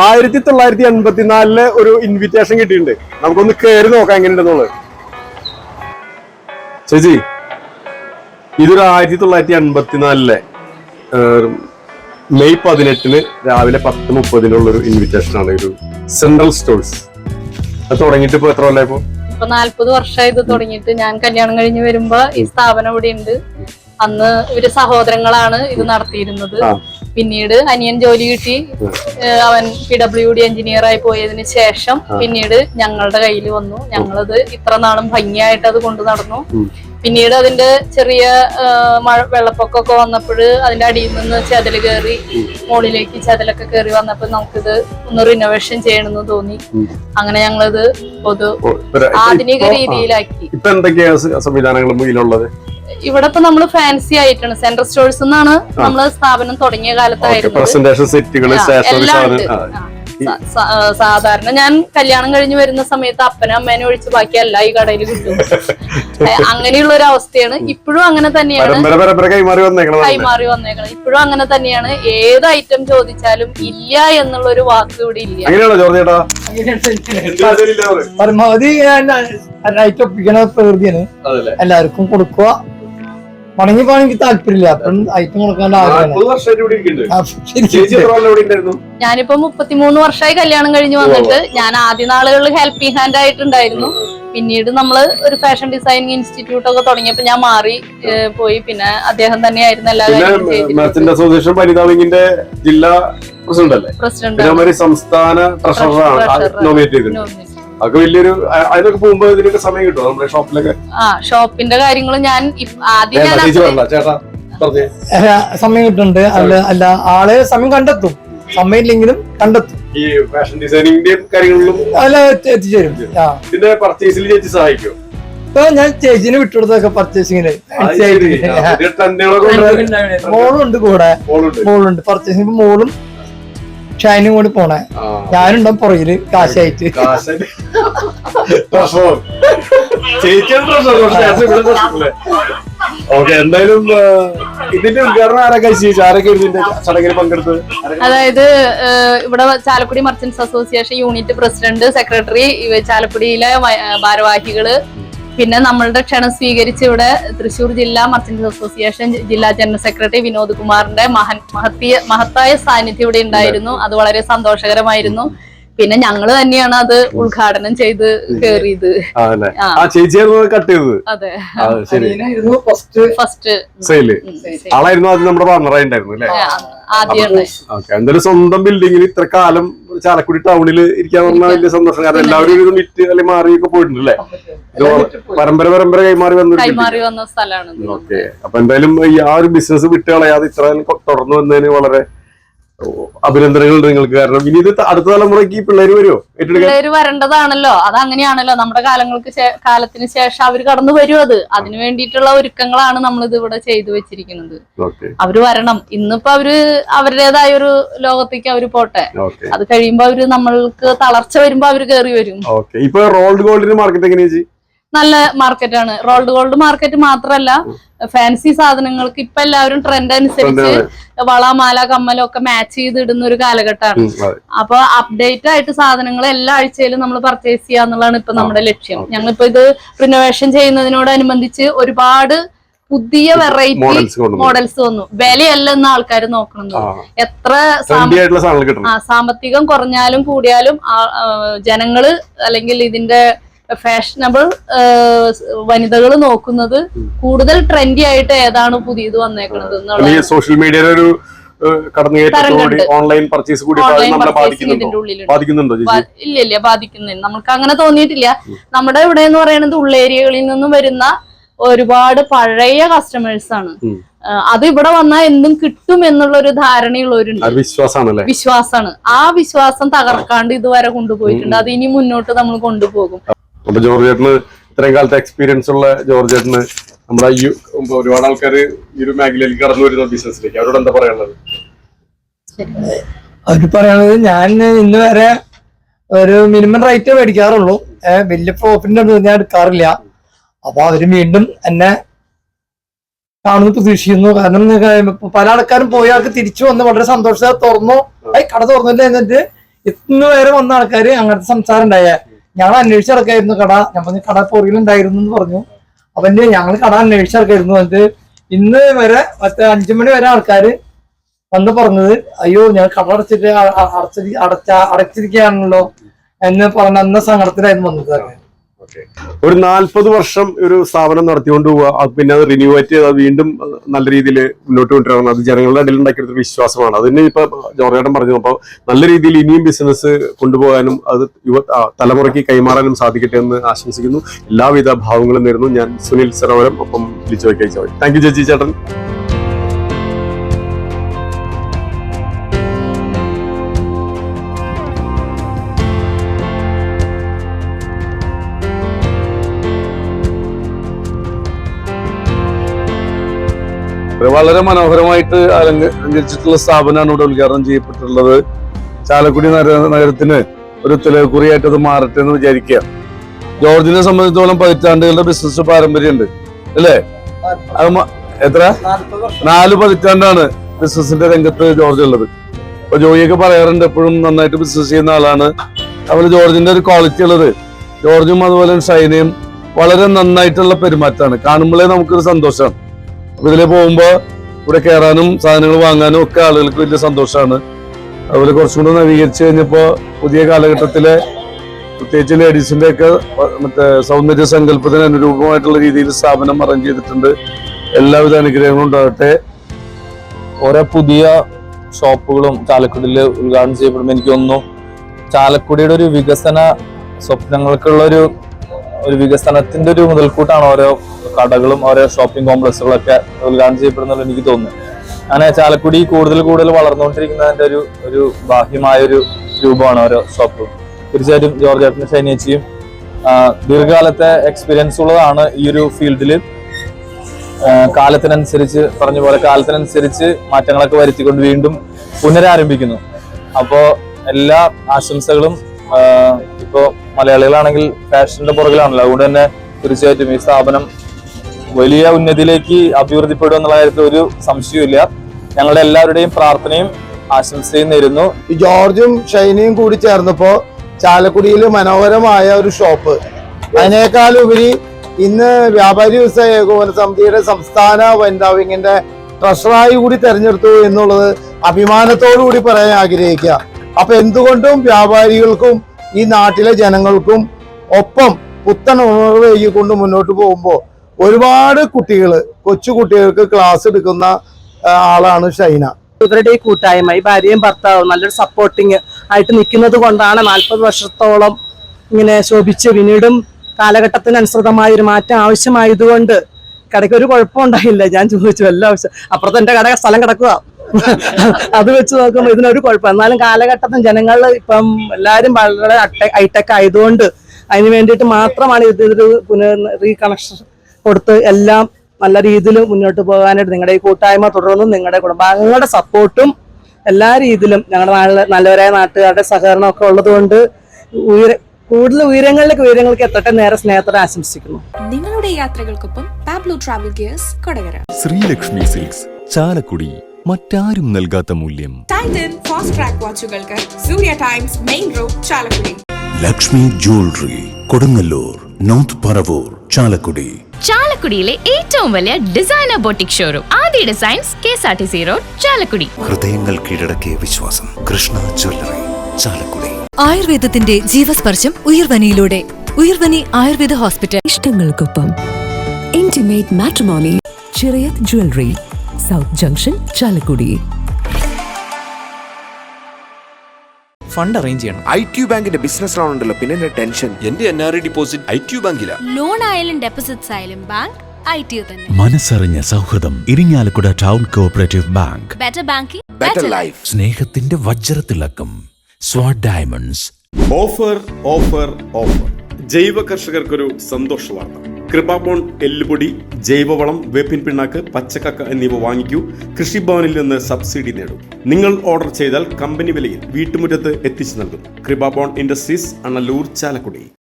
ആയിരത്തി തൊള്ളായിരത്തി എൺപത്തിനാലിൽ ഒരു ഇൻവിറ്റേഷൻ കിട്ടിയിട്ടുണ്ട്. നമുക്കൊന്ന് കയറി നോക്കാം എങ്ങനെയുണ്ടെന്നുള്ളത്. ചേച്ചി ഇതൊരു ആയിരത്തി തൊള്ളായിരത്തി എൺപത്തിനാലിലെ മെയ് പതിനെട്ടിന് രാവിലെ പത്ത് മുപ്പതിനുള്ള ഒരു ഇൻവിറ്റേഷൻ ആണ്. ഒരു സെൻട്രൽ സ്റ്റോഴ്സ് അത് തുടങ്ങിയിട്ട് ഇപ്പൊ എത്ര കൊല്ലായി ഇപ്പൊ? നാല്പത് വർഷമായി ഇത് തുടങ്ങിയിട്ട്. ഞാൻ കല്യാണം കഴിഞ്ഞ് വരുമ്പോ ഈ സ്ഥാപനം ഇവിടെ ഉണ്ട് അന്ന് ഇവർ സഹോദരങ്ങളാണ് ഇത് നടത്തിയിരുന്നത്. പിന്നീട് അനിയൻ ജോലി കിട്ടി. അവൻ പി ഡബ്ല്യു ഡി എഞ്ചിനീയർ ആയി പോയതിന് ശേഷം പിന്നീട് ഞങ്ങളുടെ കയ്യിൽ വന്നു. ഞങ്ങളത് ഇത്ര നാളും ഭംഗിയായിട്ട് അത് കൊണ്ടു നടന്നു. പിന്നീട് അതിന്റെ ചെറിയ മഴ വെള്ളപ്പൊക്കമൊക്കെ വന്നപ്പോൾ അതിന്റെ അടിയിൽ നിന്ന് ചതൽ കയറി മുകളിലേക്ക് ചതലൊക്കെ കയറി വന്നപ്പോൾ നമുക്കിത് ഒന്ന് റിനോവേഷൻ ചെയ്യണമെന്ന് തോന്നി. അങ്ങനെ ഞങ്ങളത് പൊതു ആധുനിക രീതിയിലാക്കി. ഇപ്പൊ എന്തൊക്കെയാണ് സംവിധാനങ്ങൾ മുന്നിലുള്ളത്? ഇവിടെ ഇപ്പൊ നമ്മൾ ഫാൻസി ആയിട്ടാണ്. സെൻട്രൽ സ്റ്റോഴ്സ് എന്നാണ് നമ്മൾ സ്ഥാപനം തുടങ്ങിയ കാലത്തായിരുന്നു സാധാരണ ഞാൻ കല്യാണം കഴിഞ്ഞ് വരുന്ന സമയത്ത് അപ്പനും അമ്മേനെ ഒഴിച്ച് ബാക്കി എല്ലാം ഈ കടയിൽ കിട്ടും. അങ്ങനെയുള്ള ഒരു അവസ്ഥയാണ്. ഇപ്പോഴും അങ്ങനെ തന്നെയാണ്. കൈമാറി വന്നേക്കണം ഇപ്പോഴും അങ്ങനെ തന്നെയാണ്. ഏത് ഐറ്റം ചോദിച്ചാലും ഇല്ല എന്നുള്ള ഒരു വാക്ക് ഇവിടെ ഇല്ല. പരമാവധി നൈറ്റ് ഒപ്പിക്കണ പ്രകൃതിയാണ്. എല്ലാവർക്കും കൊടുക്കുക. പണങ്ങി പണങ്ങി താല്പര്യമില്ല അപ്പം ഐറ്റം കൊടുക്കാൻ ആഗ്രഹമാണ്. ഞാനിപ്പോ മുപ്പത്തിമൂന്ന് വർഷമായി കല്യാണം കഴിഞ്ഞ് വന്നിട്ട് ഞാൻ ആദ്യ നാളുകളിൽ ഹെൽപ്പിംഗ് ഹാൻഡ് ആയിട്ടുണ്ടായിരുന്നു. പിന്നീട് നമ്മൾ ഒരു ഫാഷൻ ഡിസൈനിങ് ഇൻസ്റ്റിറ്റ്യൂട്ട് ഒക്കെ തുടങ്ങിയപ്പോ ഞാൻ മാറി പോയി. പിന്നെ അദ്ദേഹം തന്നെയായിരുന്നു എല്ലാ കാര്യങ്ങളും അസോസിയേഷൻ വനിതാ വിങ്ങിന്റെ ജില്ലാ പ്രസിഡന്റ് അല്ലേ? പ്രസിഡന്റ്. സംസ്ഥാന ട്രഷററാണ് Treasurer. നോമിനേറ്റ് ചെയ്തത് അതൊക്കെ വലിയൊരു അതിനൊക്കെ പോകുമ്പോ ഇതിനൊക്കെ സമയം കിട്ടും നമ്മുടെ ഷോപ്പിലൊക്കെ? ആ ഷോപ്പിന്റെ കാര്യങ്ങൾ ഞാൻ ആദ്യം ഞാൻ ചേട്ടാ പറഞ്ഞേ. സമയം കിട്ടുന്നുണ്ട്. അല്ല അല്ല ആൾ സമയം കണ്ടെത്തും. സമയമില്ലെങ്കിലും കണ്ടെത്തും. ഈ ഫാഷൻ ഡിസൈനിങ്ങിന്റെ കാര്യങ്ങളിലും അല്ല എത്തി- എത്തിച്ചേരും. ആ. ഇതിന്റെ പർച്ചേസിൽ ചേച്ചി സഹായിക്കും ഇപ്പൊ ഞാൻ ചേച്ചിനെ വിട്ടുകൊടുത്തൊക്കെ പർച്ചേസിങ്ങിന് മോളുണ്ട് കൊണ്ട് മോളും ഉണ്ട്. കൂടെ. മോളുണ്ട്. പർച്ചേസിംഗ് മോളും ഷൈനും കൂടി പോണേ. ഞാനുണ്ടോ പുറയിൽ പുറകിൽ? കാശായിട്ട്. ഓക്കെ എന്തായാലും ഇതിന്റെ ഉദ്ഘാടനം ആരൊക്കെ ചേച്ചി ആരൊക്കെ ഇതിന്റെ ചടങ്ങിൽ പങ്കെടുത്തത്? അതായത് ഇവിടെ Chalakudy merchants association unit president secretary ഇവ ചാലക്കുടിയിലെ ഭാരവാഹികൾ പിന്നെ നമ്മളുടെ ക്ഷണം സ്വീകരിച്ച് ഇവിടെ തൃശൂർ ജില്ലാ മർച്ചന്റ്സ് അസോസിയേഷൻ ജില്ലാ ജനറൽ സെക്രട്ടറി വിനോദ് കുമാറിന്റെ മഹൻ മഹത്തിയ മഹത്തായ സാന്നിധ്യം ഇവിടെ ഉണ്ടായിരുന്നു. അത് വളരെ സന്തോഷകരമായിരുന്നു. പിന്നെ ഞങ്ങൾ തന്നെയാണ് അത് ഉദ്ഘാടനം ചെയ്ത് കേറിയത്. ആ. ചേച്ചിയായിരുന്നു കട്ട് ചെയ്തത്. അതെ. First first sale. ആളായിരുന്നു അത് നമ്മുടെ പാർട്ണറായി ഉണ്ടായിരുന്നു. അല്ലേ എന്തായാലും സ്വന്തം ബിൽഡിങ്ങിൽ ഇത്ര കാലം ചാലക്കുടി ടൗണിൽ ഇരിക്കാൻ പറഞ്ഞാൽ വലിയ സന്തോഷം. കാരണം എല്ലാവരും ഇത് വിറ്റ് അല്ലെങ്കിൽ മാറിയൊക്കെ പോയിട്ടുണ്ടല്ലേ? പരമ്പര പരമ്പര കൈമാറി വന്ന സ്ഥലമാണ് ഓക്കെ. അപ്പൊ എന്തായാലും ഈ ആ ഒരു ബിസിനസ് വിട്ട് കളയാതെ ഇത്ര തുടർന്നു വന്നതിന് വളരെ അഭിനന്ദനങ്ങളുണ്ട് നിങ്ങൾക്ക്. കാരണം ഇനി ഇത് അടുത്ത തലമുറയ്ക്ക് ഈ പിള്ളേര് വരുമോ പിള്ളേര് വരേണ്ടതാണല്ലോ. അത് അങ്ങനെയാണല്ലോ നമ്മുടെ കാലങ്ങൾക്ക് കാലത്തിന് ശേഷം അവർ കടന്നു വരും അത്? അതിനു വേണ്ടിയിട്ടുള്ള ഒരുക്കങ്ങളാണ് നമ്മൾ ഇത് ഇവിടെ ചെയ്തു വെച്ചിരിക്കുന്നത്. അവർ വരണം. ഇന്നിപ്പോ അവർ അവരുടേതായ ഒരു ലോകത്തേക്ക് അവർ പോട്ടെ. അത് കഴിയുമ്പോ അവർ നമ്മൾക്ക് തളർച്ച വരുമ്പോ അവർ കയറി വരും. ഇപ്പൊ റോൾഡ് ഗോൾഡിന്റെ മാർക്കറ്റ് എങ്ങനെയാ നല്ല മാർക്കറ്റാണ് റോൾഡ് ഗോൾഡ് മാർക്കറ്റ് മാത്രല്ല ഫാൻസി സാധനങ്ങൾക്ക് ഇപ്പൊ എല്ലാവരും ട്രെൻഡ് അനുസരിച്ച് വള മാല കമ്മലും ഒക്കെ മാച്ച് ചെയ്ത് ഇടുന്ന ഒരു കാലഘട്ടമാണ്. അപ്പൊ അപ്ഡേറ്റ് ആയിട്ട് സാധനങ്ങൾ എല്ലാ ആഴ്ചയിലും നമ്മൾ പർച്ചേസ് ചെയ്യുക എന്നുള്ളതാണ് ഇപ്പൊ നമ്മുടെ ലക്ഷ്യം. ഞങ്ങളിപ്പോ ഇത് റിനോവേഷൻ ചെയ്യുന്നതിനോടനുബന്ധിച്ച് ഒരുപാട് പുതിയ വെറൈറ്റി മോഡൽസ് വന്നു. വിലയല്ല എന്ന് ആൾക്കാർ നോക്കണമെന്ന് എത്ര സാമ്പത്തികം കുറഞ്ഞാലും കൂടിയാലും ജനങ്ങൾ അല്ലെങ്കിൽ ഇതിന്റെ ഫാഷനബിൾ വനിതകൾ നോക്കുന്നത് കൂടുതൽ ട്രെൻഡി ആയിട്ട് ഏതാണ് പുതിയത് വന്നേക്കുന്നത് എന്നുള്ളത് സോഷ്യൽ മീഡിയയിൽ ഒരു ഓൺലൈൻ പർച്ചേസ് കൂടി ബാധിക്കുന്നുണ്ടോ? ഇല്ല ഇല്ല ബാധിക്കുന്നില്ല. നമുക്ക് അങ്ങനെ തോന്നിയിട്ടില്ല നമ്മുടെ ഇവിടെ എന്ന് പറയുന്നത് ഉള്ളേരിയകളിൽ നിന്നും വരുന്ന ഒരുപാട് പഴയ കസ്റ്റമേഴ്സ് ആണ്. അത് ഇവിടെ വന്നാൽ എന്തും കിട്ടും എന്നുള്ള ഒരു ധാരണയുള്ളവരുണ്ട്. വിശ്വാസമാണ് വിശ്വാസമാണല്ലേ? വിശ്വാസമാണ്. ആ വിശ്വാസം തകർക്കാണ്ട് ഇതുവരെ കൊണ്ടുപോയിട്ടുണ്ട്. അത് ഇനി മുന്നോട്ട് നമ്മൾ കൊണ്ടുപോകും. അപ്പൊ ജോർജ് ചേട്ടന് ഇത്രയും കാലത്തെ എക്സ്പീരിയൻസ് ഉള്ള ജോർജ് ചേട്ടന് നമ്മുടെ ഈ ഒരുപാട് ആൾക്കാർ ഈ ഒരു മേഖലയിലേക്ക് കടന്നു വരുന്ന ബിസിനസ്സിലേക്ക് അവരോട് എന്താ പറയാനുള്ളത്? അവർ പറയണത് ഞാൻ ഇന്ന് വരെ ഒരു മിനിമം റേറ്റ് മേടിക്കാറുള്ളൂ. വലിയ പ്രോഫിറ്റിന്റെ ഒന്നും ഞാൻ എടുക്കാറില്ല. അപ്പൊ അവർ വീണ്ടും എന്നെ കാണുന്നു പ്രതീക്ഷിക്കുന്നു. കാരണം പല ആൾക്കാരും പോയ ആൾക്ക് തിരിച്ചു വന്ന് വളരെ സന്തോഷത്തോടെ തുറന്നു. ഐ കട തുറന്നില്ല എന്നിട്ട് ഇന്ന് വരെ വന്ന ആൾക്കാർ അങ്ങനത്തെ സംസാരം ഉണ്ടായ. ഞങ്ങൾ അന്വേഷിച്ച് നടക്കായിരുന്നു കട. ഞാൻ പറഞ്ഞു കട പൊറിയിലുണ്ടായിരുന്നു എന്ന് പറഞ്ഞു. അപ്പൊ എന്റെ ഞങ്ങൾ കട അന്വേഷിച്ച് നടക്കായിരുന്നു എന്നിട്ട് ഇന്ന് വരെ മറ്റേ അഞ്ചു മണി വരെ ആൾക്കാര് വന്ന് പറഞ്ഞത് അയ്യോ ഞാൻ കട അടച്ചിട്ട് അ- അ- അടച്ച അടച്ചിരിക്കുകയാണല്ലോ എന്ന് പറഞ്ഞ അന്ന സങ്കടത്തിലായിരുന്നു വന്നത്. ഒരു നാൽപ്പത് വർഷം ഒരു സ്ഥാപനം നടത്തിക്കൊണ്ട് പോവുക പിന്നെ അത് റിന്യൂവേറ്റ് ചെയ്ത് വീണ്ടും നല്ല രീതിയിൽ മുന്നോട്ട് കൊണ്ടുവരണം അത് ജനങ്ങളുടെ ഇടയിൽ ഉണ്ടാക്കിയെടുത്ത വിശ്വാസമാണ്. അതിന് ഇപ്പൊ ജോർജേട്ടൻ പറഞ്ഞു അപ്പോൾ നല്ല രീതിയിൽ ഇനിയും ബിസിനസ് കൊണ്ടുപോകാനും അത് യുവ തലമുറയ്ക്ക് കൈമാറാനും സാധിക്കട്ടെ എന്ന് ആശംസിക്കുന്നു. എല്ലാവിധ ഭാവങ്ങളും നേരുന്നു. ഞാൻ സുനിൽ സരോവരം ഒപ്പം വിളിച്ചു വയ്ക്കാൻ താങ്ക് യു ജഡ്ജി ചേട്ടൻ. വളരെ മനോഹരമായിട്ട് അലങ്കരിച്ചിട്ടുള്ള സ്ഥാപനമാണ് ഇവിടെ ഉദ്ഘാടനം ചെയ്യപ്പെട്ടിട്ടുള്ളത്. ചാലക്കുടി നഗര നഗരത്തിന് ഒരു തിലകുറിയായിട്ട് അത് മാറട്ടെ എന്ന് വിചാരിക്കുക. ജോർജിനെ സംബന്ധിച്ചോളം പതിറ്റാണ്ടുകളുടെ ബിസിനസ് പാരമ്പര്യമുണ്ട്. അല്ലേ? അത് എത്ര? നാല് പതിറ്റാണ്ടാണ് ബിസിനസിന്റെ രംഗത്ത് ജോർജ് ഉള്ളത്. അപ്പൊ ജോയിയൊക്കെ പറയാറുണ്ട് എപ്പോഴും നന്നായിട്ട് ബിസിനസ് ചെയ്യുന്ന ആളാണ്. അതുപോലെ ജോർജിന്റെ ഒരു ക്വാളിറ്റി ഉള്ളത്. ജോർജും അതുപോലെ ഷൈനയും വളരെ നന്നായിട്ടുള്ള പെരുമാറ്റമാണ്. കാണുമ്പോഴേ നമുക്കൊരു സന്തോഷമാണ് അപ്പൊ ഇതിലെ പോകുമ്പോ ഇവിടെ കയറാനും സാധനങ്ങൾ വാങ്ങാനും ഒക്കെ ആളുകൾക്ക് വലിയ സന്തോഷമാണ് അതുപോലെ കുറച്ചും കൂടെ നവീകരിച്ചു കഴിഞ്ഞപ്പോ പുതിയ കാലഘട്ടത്തിലെ പ്രത്യേകിച്ച് ലേഡീസിന്റെ ഒക്കെ മറ്റേ സൗന്ദര്യ സങ്കല്പത്തിന് അനുരൂപമായിട്ടുള്ള രീതിയിൽ സ്ഥാപനം അറേഞ്ച് ചെയ്തിട്ടുണ്ട്. എല്ലാവിധ അനുഗ്രഹങ്ങളും ഉണ്ടാകട്ടെ. ഓരോ പുതിയ ഷോപ്പുകളും ചാലക്കുടിയിൽ ഉദ്ഘാടനം ചെയ്യപ്പെടുമ്പോൾ എനിക്ക് തോന്നുന്നു. ചാലക്കുടിയുടെ ഒരു വികസന സ്വപ്നങ്ങൾക്കുള്ള ഒരു ഒരു വികസനത്തിന്റെ ഒരു മുതൽക്കൂട്ടാണ് ഓരോ കടകളും ഓരോ ഷോപ്പിംഗ് കോംപ്ലക്സുകളൊക്കെ ഉദ്ഘാടനം ചെയ്യപ്പെടുന്നുള്ള എനിക്ക് തോന്നുന്നു. അങ്ങനെ ചാലക്കുടി കൂടുതൽ കൂടുതൽ വളർന്നുകൊണ്ടിരിക്കുന്നതിന്റെ ഒരു ഒരു ബാഹ്യമായ ഒരു രൂപമാണ് ഓരോ ഷോപ്പും തീർച്ചയായിട്ടും ജോർജ് ഏട്ടനും ഷൈനേച്ചിയും ദീർഘകാലത്തെ എക്സ്പീരിയൻസ് ഉള്ളതാണ് ഈ ഒരു ഫീൽഡിൽ കാലത്തിനനുസരിച്ച് പറഞ്ഞ പോലെ കാലത്തിനനുസരിച്ച് മാറ്റങ്ങളൊക്കെ വരുത്തിക്കൊണ്ട് വീണ്ടും പുനരാരംഭിക്കുന്നു. അപ്പോൾ എല്ലാ ആശംസകളും ആഹ് ഇപ്പോ മലയാളികളാണെങ്കിൽ ഫാഷന്റെ പുറകിലാണല്ലോ. അതുകൊണ്ട് തന്നെ തീർച്ചയായിട്ടും ഈ സ്ഥാപനം വലിയ ഉന്നതിയിലേക്ക് അഭിവൃദ്ധിപ്പെടും എന്നുള്ള കാര്യത്തിൽ ഒരു സംശയമില്ല ഞങ്ങളുടെ എല്ലാവരുടെയും പ്രാർത്ഥനയും ആശംസയും നേരുന്നു. ഈ ജോർജും ഷൈനിയും കൂടി ചേർന്നപ്പോ ചാലക്കുടിയിൽ മനോഹരമായ ഒരു ഷോപ്പ്. അതിനേക്കാളുപരി ഇന്ന് വ്യാപാരി വ്യവസായ ഏകോപന സമിതിയുടെ സംസ്ഥാന വനിതാ വിങ്ങിന്റെ ട്രഷറായി കൂടി തെരഞ്ഞെടുത്തു എന്നുള്ളത് അഭിമാനത്തോടു കൂടി പറയാൻ ആഗ്രഹിക്കുക. അപ്പൊ എന്തുകൊണ്ടും വ്യാപാരികൾക്കും ഈ നാട്ടിലെ ജനങ്ങൾക്കും ഒപ്പം പുത്തൻ ഉണർവ് കൊണ്ട് മുന്നോട്ട് പോകുമ്പോൾ ഒരുപാട് കുട്ടികൾ കൊച്ചു കുട്ടികൾക്ക് ക്ലാസ് എടുക്കുന്ന ആളാണ് ഷൈന. ഇവരുടെ ഈ കൂട്ടായ്മ ഈ ഭാര്യയും ഭർത്താവും നല്ലൊരു സപ്പോർട്ടിങ് ആയിട്ട് നിൽക്കുന്നത് കൊണ്ടാണ് നാൽപ്പത് വർഷത്തോളം ഇങ്ങനെ ശോഭിച്ച് പിന്നീടും കാലഘട്ടത്തിനനുസൃതമായ ഒരു മാറ്റം ആവശ്യമായതുകൊണ്ട് കടയ്ക്ക് ഒരു കുഴപ്പമുണ്ടായില്ല ഞാൻ ചോദിച്ചു എല്ലാ ആവശ്യം അപ്പുറത്ത് എന്റെ കട സ്ഥലം കിടക്കുക. അത് വെച്ച് നോക്കുമ്പോൾ ഇതിനൊരു കുഴപ്പം. എന്നാലും കാലഘട്ടത്തിൽ ജനങ്ങൾ ഇപ്പം എല്ലാവരും വളരെ ഹൈടെക് ആയതുകൊണ്ട് അതിന് വേണ്ടിയിട്ട് മാത്രമാണ് ഇതൊരു പുനർ റീകണക്ഷൻ കൊടുത്ത് എല്ലാം നല്ല രീതിയിൽ മുന്നോട്ട് പോകാനായിട്ട് നിങ്ങളുടെ ഈ കൂട്ടായ്മ തുടർന്നും നിങ്ങളുടെ കുടുംബാംഗങ്ങളുടെ സപ്പോർട്ടും എല്ലാ രീതിയിലും ഞങ്ങളുടെ നാട്ടിലെ നല്ലവരായ നാട്ടുകാരുടെ സഹകരണം ഒക്കെ ഉള്ളതുകൊണ്ട് ഉയര കൂടുതൽ ഉയരങ്ങളിലേക്ക് ഉയരങ്ങൾക്ക് എത്തട്ടെ നേരെ സ്നേഹത്തോടെ ആശംസിക്കുന്നു. നിങ്ങളുടെ യാത്രകൾക്കൊപ്പം Pablo travel gears Kodakara. Sreelakshmi silks Chalakudy. മറ്റാരും നൽകാത്ത മൂല്യം. Titan fast track വാച്ചുകൾക്ക് Surya times main road Chalakudy. Lakshmi jewellery Kodungallur north Paravur Chalakudy. ചാലക്കുടിയിലെ ഏറ്റവും വലിയ designer boutique showroom Aadya designs K S R T C road Chalakudy. ഹൃദയങ്ങൾ കീഴടക്കിയ വിശ്വാസം Krishna jewellery Chalakudy. ആയുർവേദത്തിന്റെ ജീവസ്പർശം ഉയർവനിയിലൂടെ. Uyarvani Ayurveda hospital ഇഷ്ടങ്ങൾക്കൊപ്പം intimate matrimony Chirayath jewellery south junction Chalakudy. Fund arrange ചെയ്യണം. ഐ ടി ബാങ്കിന്റെ ബിസിനസ് ലോൺ ഉണ്ടല്ലോ പിന്നെ ടെൻഷൻ? എന്റെ N R I deposit I T ബാങ്കില. Loan ആയാലും ഡെപ്പോസിറ്റ്സ് ആയാലും ബാങ്ക് മനസ്സറിഞ്ഞ സൗഹൃദം Irinjalakuda town cooperative bank. Better life സ്നേഹത്തിന്റെ വജ്രത്തിളക്കം Swad diamonds. Offer offer offer. ജൈവ കർഷകർക്കൊരു സന്തോഷ വാർത്ത. കൃപാബോൺ എല്ലുപൊടി ജൈവവളം വേപ്പിൻ പിണ്ണാക്ക് പച്ചക്കക്ക എന്നിവ വാങ്ങിക്കൂ. കൃഷിഭവനിൽ നിന്ന് സബ്സിഡി നേടും. നിങ്ങൾ ഓർഡർ ചെയ്താൽ കമ്പനി വിലയിൽ വീട്ടുമുറ്റത്ത് എത്തിച്ചു നൽകും. കൃപാബോൺ ഇൻഡസ്ട്രീസ് അണലൂർ ചാലക്കുടി.